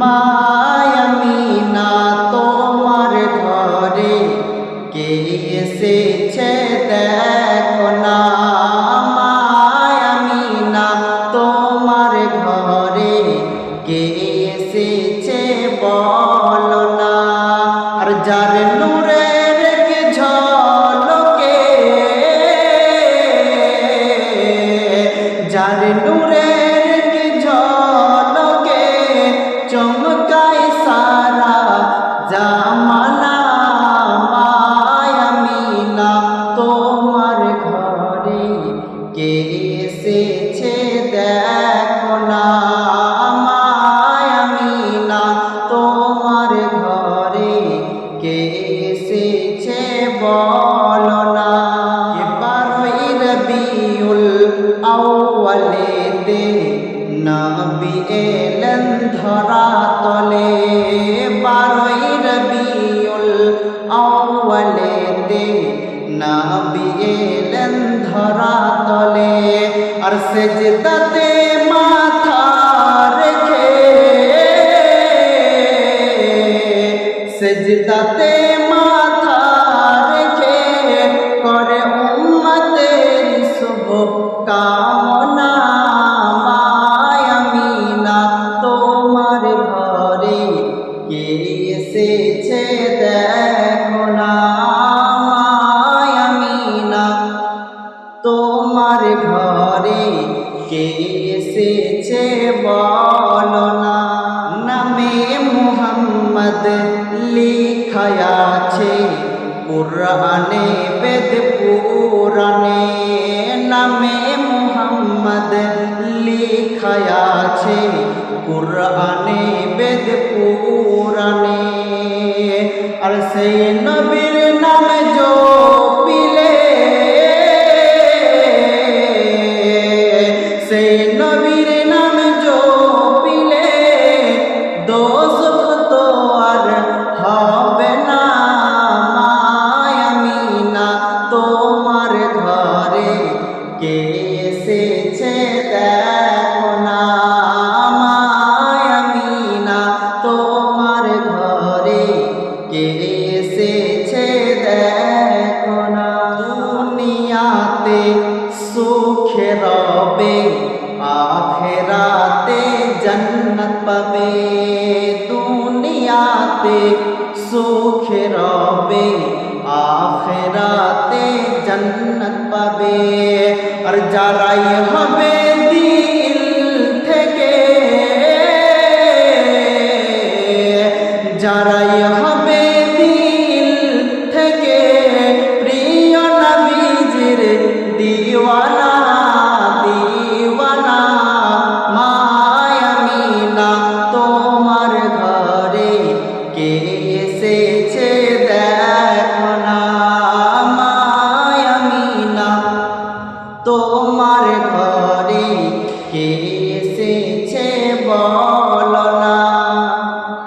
মায়ামিনা তোমার ঘরে কে এসেছে দেখো না। মায়ামিনা তোমার ঘরে কে এসেছে বলো না। আর যার নূরের ঝলকে, যার নূরের কে এসেছে, দেখো না মায়ামিনা তোমার ঘরে কে এসেছে বলো না। বারোই রবিউল আউয়ালেতে নবী এলেন ধরা নবী এলেন ধরা তলে, আর সেজদাতে মাথা রেখে, সেজদাতে মাথা রেখে করে উম্মতের শুভ কামনা কে এসেছে দেখো না। তোমার ঘরে কে এসেছে বলো না নামে মুহাম্মদ লিখায়াছে পুরাণে বেদ, পুরাণে। নামে মুহাম্মদ লিখায়াছে পুরাণে বেদ, পুরাণে। আর সেই নবীর এসেছে দেখো না মায়ামিনা তোমার ঘরে কে এসেছে দেখো না? দুনিয়াতে সুখে রবে, আখেরাতে জন্নত পাবে। দুনিয়াতে সুখে রবে, আখেরাতে জন্নত পাবে আর যারাই হবে তোমার ঘরে কে